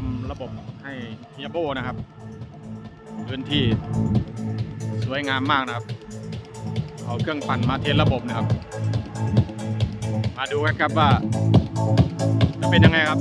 ทำระบบให้เฮียโบนะครับ พื้นที่สวยงามมากนะครับ เอาเครื่องปั่นมาเทสระบบนะครับ มาดูกันครับว่า จะเป็นยังไงครับ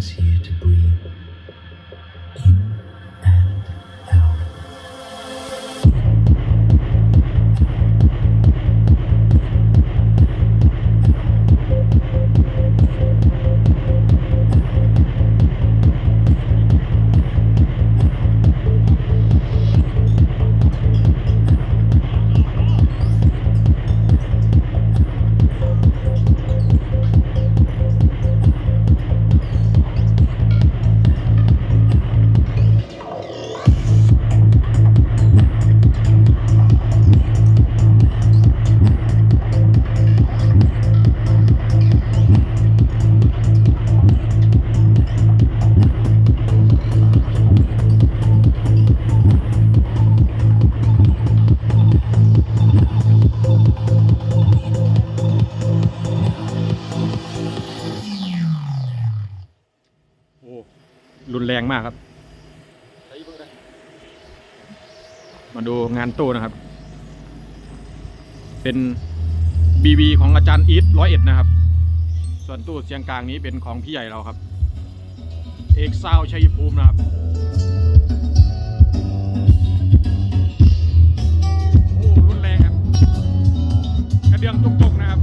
moments here to breathe มากครับ มาดูงานตู้นะครับ เป็น BB ของอาจารย์อีทร้อยเอ็ดนะครับ ส่วนตู้เสียงกลางนี้เป็นของพี่ใหญ่เราครับ เอกซาวชัยภูมินะครับโอ้รุนแรงครับกระเดื่องจุกๆนะครับ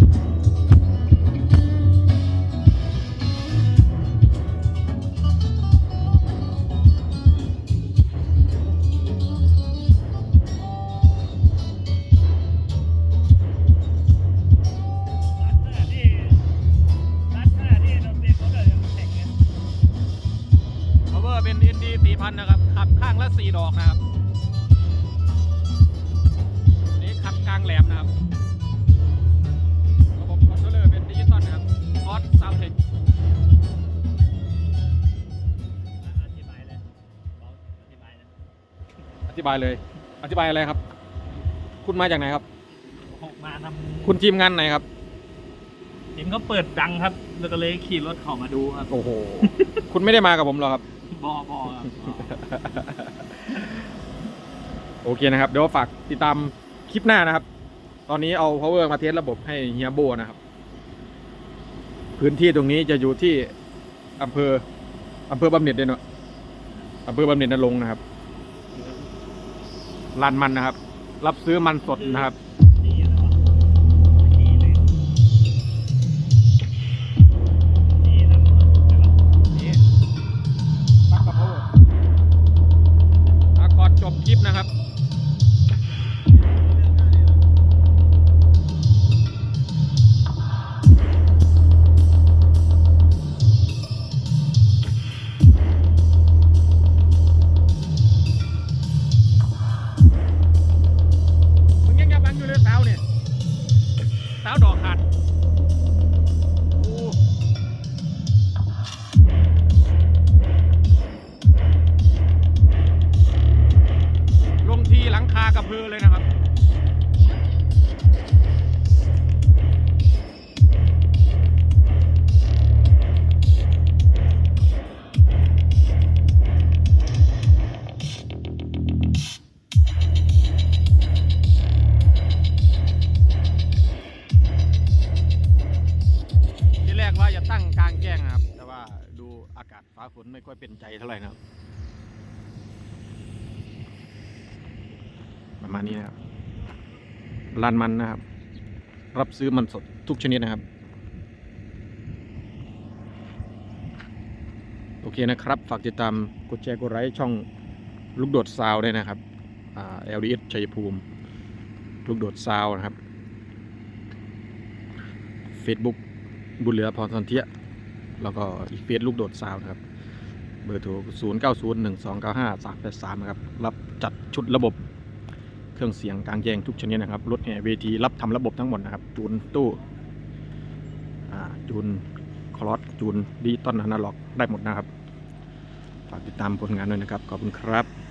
ND 4000 นะครับ ขับข้างละ 4 ดอกนะครับ นี่ขับกลางแหลมนะครับ ระบบคอนโทรลเลอร์เป็นดิจิตอลนะครับคอร์สซาวเทคอธิบายเลยบอกอธิบายนะอธิบายเลย อธิบายอะไรครับ คุณมาจากไหนครับ มาทคุณทีมงานไหนครับำเห็นเขาเปิดดังครับ แล้วก็เลยขี่รถเข้ามาดูครับ โอ้โห คุณไม่ได้มากับผมหรอครับ บอบอครับโอเคนะครับ เดี๋ยวฝากติดตามคลิปหน้านะครับ ตอนนี้เอา power มาเทสระบบให้เฮียโบนะครับ พื้นที่ตรงนี้จะอยู่ที่อำเภออำเภอบำเหน็จเดนเนอะอำเภอบำเหน็จนรงค์นะครับลานมันนะครับ รับซื้อมันสดนะครับ ฝนไม่ค่อยเป็นใจเท่าไหร่นะประมาณนี้นะครับร้านมันนะครับ รับซื้อมันสดทุกชนิดนะครับ โอเคนะครับ ฝากติดตามกดแชร์กดไลค์ช่องลูกโดดซาวด้วยนะครับอ่า LDS ชัยภูมิ ลูกโดดซาวนะครับ Facebook บุญเหลือพรสันเทียแล้วก็อีกเฟซลูกโดดซาวนะครับ เบอร์โทร 0 9 0 1 2 9 5 3 8 3 นะครับ รับจัดชุดระบบเครื่องเสียงกลางแยงทุกชนิดนะครับ รถแห่เวทีรับทำระบบทั้งหมดนะครับ จูนตู้จูนคลอสจูนดิจิตอลอนาล็อกได้หมดนะครับ ฝากติดตามผลงานด้วยนะครับ ขอบคุณครับ